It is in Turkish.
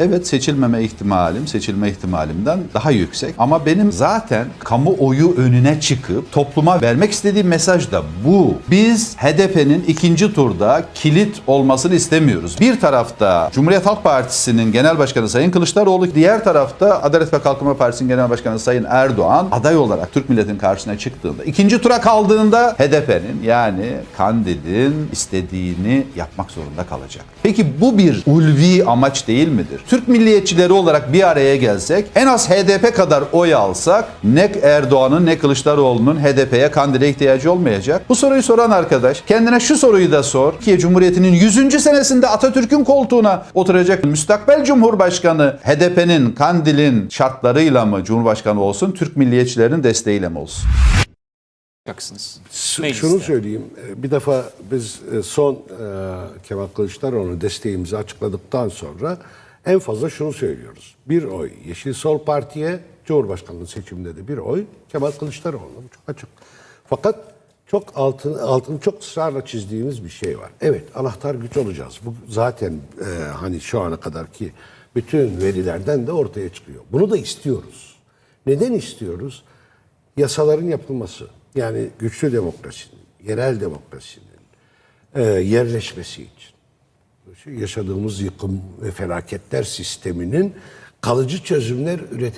Evet seçilmeme ihtimalim seçilme ihtimalimden daha yüksek. Ama benim zaten kamuoyu önüne çıkıp topluma vermek istediğim mesaj da bu. Biz HDP'nin ikinci turda kilit olmasını istemiyoruz. Bir tarafta Cumhuriyet Halk Partisi'nin Genel Başkanı Sayın Kılıçdaroğlu, diğer tarafta Adalet ve Kalkınma Partisi'nin Genel Başkanı Sayın Erdoğan aday olarak Türk milletinin karşısına çıktığında, ikinci tura kaldığında HDP'nin yani Kandil'in istediğini yapmak zorunda kalacak. Peki bu bir ulvi amaç değil midir? Türk milliyetçileri olarak bir araya gelsek, en az HDP kadar oy alsak ne Erdoğan'ın ne Kılıçdaroğlu'nun HDP'ye Kandil'e ihtiyacı olmayacak. Bu soruyu soran arkadaş kendine şu soruyu da sor. Türkiye Cumhuriyeti'nin 100. senesinde Atatürk'ün koltuğuna oturacak müstakbel Cumhurbaşkanı HDP'nin Kandil'in şartlarıyla mı Cumhurbaşkanı olsun, Türk milliyetçilerinin desteğiyle mi olsun? yapacaksınız? Mecliste. Şunu söyleyeyim. e, Bir defa biz e, son e, Kemal Kılıçdaroğlu desteğimizi açıkladıktan sonra en fazla şunu söylüyoruz. Bir oy Yeşil Sol Parti'ye, Cumhurbaşkanlığı seçiminde de bir oy Kemal Kılıçdaroğlu. Bu çok açık. Fakat çok altın, altını çok ısrarla çizdiğimiz bir şey var. Evet anahtar güç olacağız. Bu zaten e, hani şu ana kadarki bütün verilerden de ortaya çıkıyor. Bunu da istiyoruz. Neden istiyoruz? yasaların yapılması, yani güçlü demokrasinin, yerel demokrasinin e, yerleşmesi için, yaşadığımız yıkım ve felaketler sisteminin kalıcı çözümler üretecek